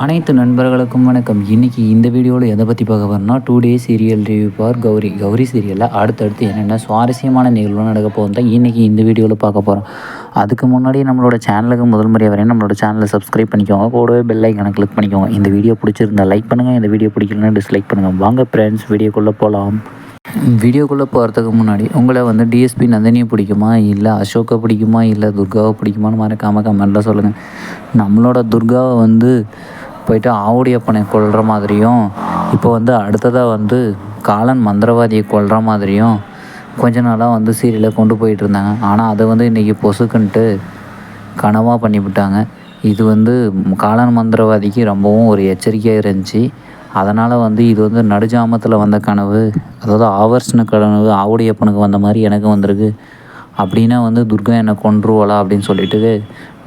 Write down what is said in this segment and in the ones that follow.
அனைத்து நண்பர்களுக்கும் வணக்கம். இன்றைக்கி இந்த வீடியோவில் எதை பற்றி பார்க்க போகிறோம்னா டூ டே சீரியல் ரிவ்யூ பார் கௌரி கௌரி சீரியலில் அடுத்தடுத்து என்னென்ன சுவாரஸ்யமான நிகழ்வு நடக்க போகும் தான் இன்றைக்கி இந்த வீடியோவில் பார்க்க போகிறோம் அதுக்கு முன்னாடி நம்மளோட சேனலுக்கு முதல் முறையாக வரையும் நம்மளோட சேனலை சப்ஸ்கிரைப் பண்ணிக்கோங்க. கூடவே பெல் ஐக்கனை கிளிக் பண்ணிக்கோங்க. இந்த வீடியோ பிடிச்சிருந்தா லைக் பண்ணுங்கள் இந்த வீடியோ பிடிக்கலன்னா டிஸ்லைக் பண்ணுங்கள் வாங்க ஃப்ரெண்ட்ஸ் வீடியோக்குள்ளே போகலாம் வீடியோக்குள்ளே போகிறதுக்கு முன்னாடி உங்களை வந்து டிஎஸ்பி நந்தினியை பிடிக்குமா? இல்லை அசோக்கை பிடிக்குமா? இல்லை துர்காவை பிடிக்குமான்னு மறக்காம கமெண்ட்டில் சொல்லுங்கள் நம்மளோட துர்காவை வந்து போயிட்டு ஆவுடையப்பனை கொள்கிற மாதிரியும் இப்போ வந்து அடுத்ததாக வந்து காலன் மந்திரவாதியை கொள்கிற மாதிரியும் கொஞ்ச நாளாக வந்து சீரியலை கொண்டு போயிட்டு இருந்தாங்க. ஆனால் அதை வந்து இன்றைக்கி பொசுக்குன்ட்டு கனவாக பண்ணிவிட்டாங்க. இது வந்து காலன் மந்திரவாதிக்கு ரொம்பவும் ஒரு எச்சரிக்கையாக இருந்துச்சு. அதனால் வந்து இது வந்து நடுஜாமத்தில் வந்த கனவு அதாவது ஆவர்ஷன கனவு ஆவுடையப்பனுக்கு வந்த மாதிரி எனக்கு வந்திருக்கு. அப்படின்னா வந்து துர்கா என்னை கொன்றுவாளா அப்படின்னு சொல்லிட்டு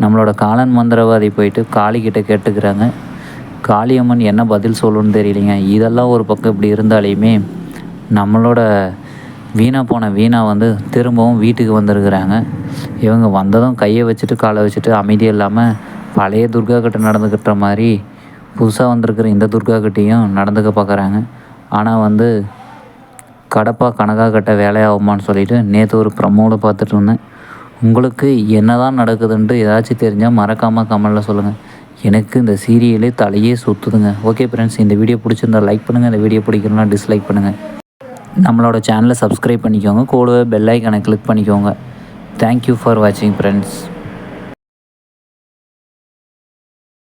நம்மளோட காலன் மந்திரவாதி போயிட்டு காளிக்கிட்ட கேட்டுக்கிறாங்க. காளியம்மன் என்ன பதில் சொல்லணும்னு தெரியலைங்க. இதெல்லாம் ஒரு பக்கம் இப்படி இருந்தாலையுமே நம்மளோட வீணாக போன வீணா வந்து திரும்பவும் வீட்டுக்கு வந்திருக்கிறாங்க. இவங்க வந்ததும் கையை வச்சுட்டு காலை வச்சுட்டு அமைதி இல்லாமல் பழைய துர்கா கிட்ட நடந்துக்கிட்ட மாதிரி புதுசாக வந்திருக்கிற இந்த துர்கா கிட்டேயும் நடந்துக்க பார்க்குறாங்க. ஆனால் வந்து கடப்பா கனகா கட்ட வேலையாகுமான்னு சொல்லிட்டு நேற்று ஒரு ப்ரமோவில் பார்த்துட்டு இருந்தேன். உங்களுக்கு என்ன தான் நடக்குதுன்ட்டு ஏதாச்சும் தெரிஞ்சால் மறக்காமல் கமெண்டில் சொல்லுங்கள் எனக்கு இந்த சீரியலே தலையே சுற்றுதுங்க ஓகே ஃப்ரெண்ட்ஸ் இந்த வீடியோ பிடிச்சிருந்தா லைக் பண்ணுங்கள் இந்த வீடியோ பிடிக்கணும்னா டிஸ்லைக் பண்ணுங்கள் நம்மளோட சேனலை சப்ஸ்கிரைப் பண்ணிக்கோங்க. கூடவே பெல் ஐக்கனை கிளிக் பண்ணிக்கோங்க. தேங்க்யூ ஃபார் வாட்சிங் ஃப்ரெண்ட்ஸ்